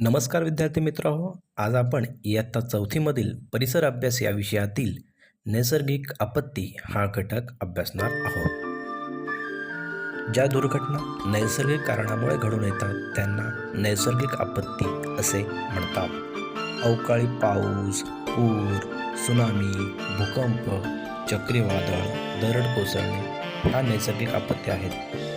नमस्कार विद्यार्थी मित्र आज आपण इयत्ता चौथीमधील परिसर अभ्यास या विषयातील नैसर्गिक आपत्ती हा घटक अभ्यासणार आहोत. ज्या दुर्घटना नैसर्गिक कारणामुळे घडून येतात त्यांना नैसर्गिक आपत्ती असे म्हणतात. अवकाळी पाऊस पूर सुनामी भूकंप चक्रीवादळ दरड कोसळणे ह्या नैसर्गिक आपत्ती आहेत.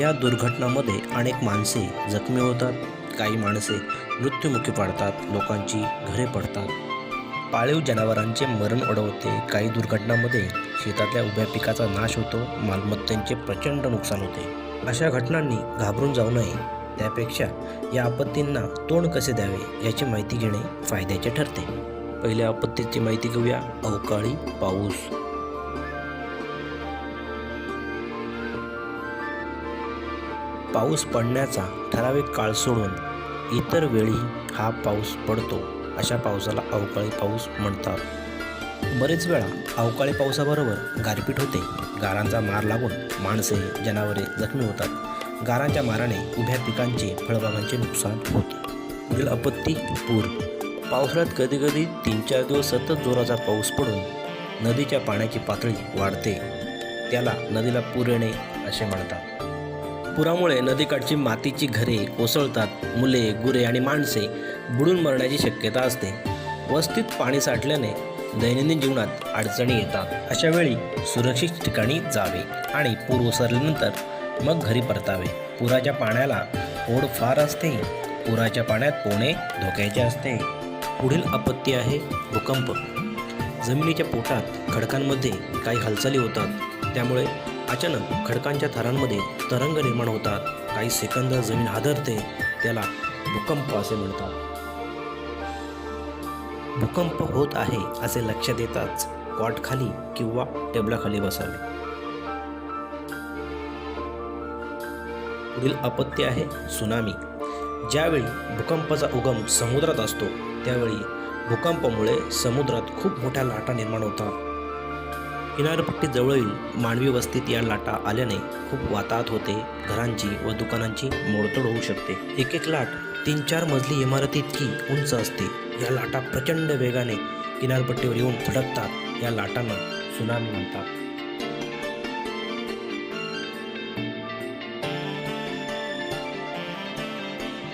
या दुर्घटनामध्ये अनेक माणसे जखमी होतात. काही माणसे मृत्युमुखी पडतात. लोकांची घरे पडतात. पाळीव जनावरांचे मरण ओढवते. काही दुर्घटनामध्ये शेतातल्या उभ्या पिकाचा नाश होतो. मालमत्तांचे प्रचंड नुकसान होते. अशा घटनांनी घाबरून जाऊ नये. त्यापेक्षा या आपत्तींना तोंड कसे द्यावे याची माहिती घेणे फायद्याचे ठरते. पहिल्या आपत्तीची माहिती घेऊया. अवकाळी पाऊस. पाऊस पडण्याचा ठराविक काळ सोडून इतर वेळी हा पाऊस पडतो अशा पावसाला अवकाळी पाऊस म्हणतात. बरेच वेळा अवकाळी पावसाबरोबर गारपीट होते. गारांचा मार लागून माणसे जनावरे जखमी होतात. गारांच्या माराने उभ्या पिकांचे फळबागांचे नुकसान होते. पुढील आपत्ती पूर. पावसाळ्यात कधीकधी तीन चार दिवस सतत जोराचा पाऊस पडून नदीच्या पाण्याची पातळी वाढते. त्याला नदीला पूर येणे असे म्हणतात. पुरामुळे नदीकाठची मातीची घरे कोसळतात. मुले गुरे आणि माणसे बुडून मरण्याची शक्यता असते. वस्तीत पाणी साठल्याने दैनंदिन जीवनात अडचणी येतात. अशा वेळी सुरक्षित ठिकाणी जावे आणि पूर ओसरल्यानंतर मग घरी परतावे. पुराच्या पाण्याला ओढ फार असते. पुराच्या पाण्यात पोणे धोक्याचे असते. पुढील आपत्ती आहे भूकंप. जमिनीच्या पोटात खडकांमध्ये काही हालचाली होतात. त्यामुळे अचानक खडकांच्या थरांमध्ये तरंग निर्माण होतात. काही सेकंद जमीन हादरते त्याला भूकंप असे म्हणतात. भूकंप होत आहे असे लक्षात येताच कॉट खाली किंवा टेबलाखाली बसावे. पुढील अपत्य आहे सुनामी. ज्यावेळी भूकंपाचा उगम समुद्रात असतो त्यावेळी भूकंपामुळे समुद्रात खूप मोठ्या लाटा निर्माण होतात. किनारपट्टी जवळील मानवी वस्तीत या लाटा आल्याने खूप वाताहत होते घरांची व दुकानांची मोडतोड होऊ शकते. एक एक लाट तीन चार मजली इमारती इतकी उंच असते. या लाटा प्रचंड वेगाने किनारपट्टीवर येऊन धडकतात या लाटांना सुनामी म्हणतात.